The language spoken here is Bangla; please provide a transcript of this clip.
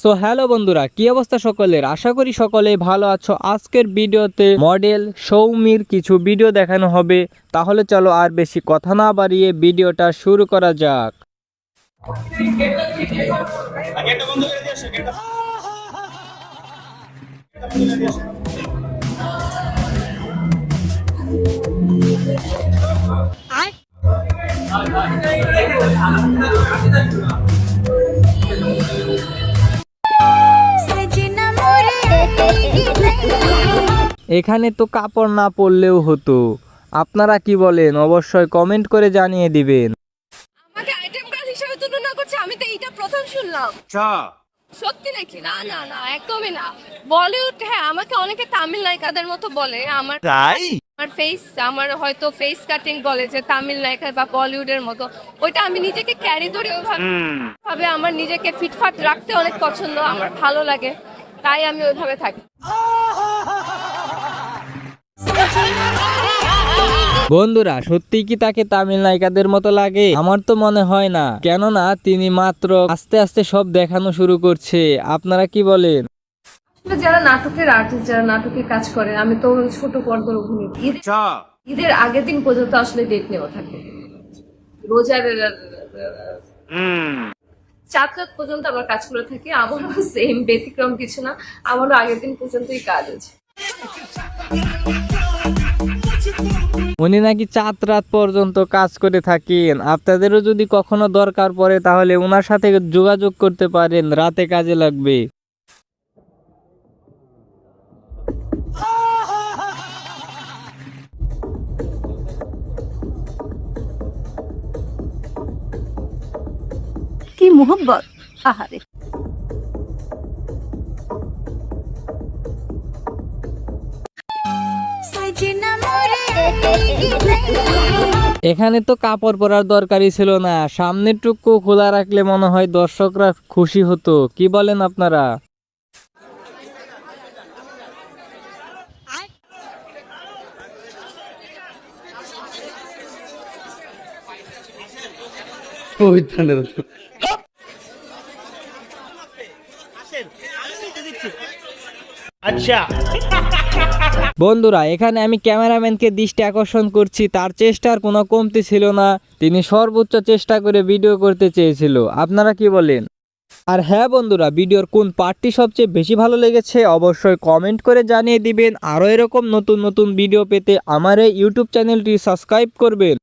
সো হ্যালো বন্ধুরা কি অবস্থা সকলের? আশা করি সকলে ভালো আছো। আজকের ভিডিওতে মডেল সৌমির কিছু ভিডিও দেখানো হবে। তাহলে চলো আর বেশি কথা না বাড়িয়ে ভিডিওটা শুরু করা যাক। বন্ধ করে এখানে তো কাপড় না পরলেও হতো। আপনারা কি বলেন? অবশ্যই কমেন্ট করে জানিয়ে দিবেন। আমাকে আইটেম গার্ল হিসেবে তুলনা করছে আমি তো এইটা প্রথম শুনলাম। আচ্ছা সত্যি নাকি? না না না একদমই না। বলিউড হ্যাঁ আমাকে অনেকে তামিল নায়িকাদের মতো বলে। আমার তাই? আমার ফেস আমার হয়তো ফেস কাটিং বলে যে তামিল নায়িকা বা বলিউডের মতো। ওইটা আমি নিজেকে ক্যারি ধরে ওইভাবে। ভাবে আমার নিজেকে ফিটফাট রাখতে অনেক পছন্দ আমার ভালো লাগে। তাই আমি ওইভাবে থাকি। বন্ধুরা সত্যি কি তাকে তামিল নায়িকাদের মতো লাগে? আমার তো মনে হয় না। কেননা তিনি মাত্র আস্তে আস্তে সব দেখানো শুরু করছে। আপনারা কি বলেন? যারা নাটকের আর্টিস্ট যারা নাটকে কাজ করে আমি তো ছোট পর্দার অভিনেত্রী ঈদের- আচ্ছা। আগের দিন পর্যন্ত আসলে ডেট নেওয়া থাকে। রোজার রাত পর্যন্ত আমার কাজ করে থাকি। আমারও সেম ব্যতিক্রম কিছু না। আমারও আগের দিন পর্যন্তই কাজ আছে। উনি নাকি চাঁদ রাত পর্যন্ত কাজ করে থাকেন। আপনাদেরও যদি কখনো দরকার পড়ে তাহলে ওনার সাথে যোগাযোগ করতে পারেন। রাতে কাজে লাগবে। কি মোহব্বত আহারে। সাইজিনা এখানে তো কাপড় পরার দরকারই ছিল না। সামনের টুকু খোলা রাখলে মনে হয় দর্শকরা খুশি হতো। কি বলেন আপনারা? আচ্ছা। বন্ধুরা, এখানে আমি ক্যামেরাম্যানকে দৃষ্টি আকর্ষণ করছি। তার চেষ্টার কোনো কমতি ছিল না। তিনি সর্বোচ্চ চেষ্টা করে ভিডিও করতে চেয়েছিল। আপনারা কি বলেন? আর হ্যাঁ বন্ধুরা, ভিডিওর কোন পার্টটি সবচেয়ে বেশি ভালো লেগেছে অবশ্যই কমেন্ট করে জানিয়ে দিবেন। আরও এরকম নতুন নতুন ভিডিও পেতে আমার এই ইউটিউব চ্যানেলটি সাবস্ক্রাইব করবেন।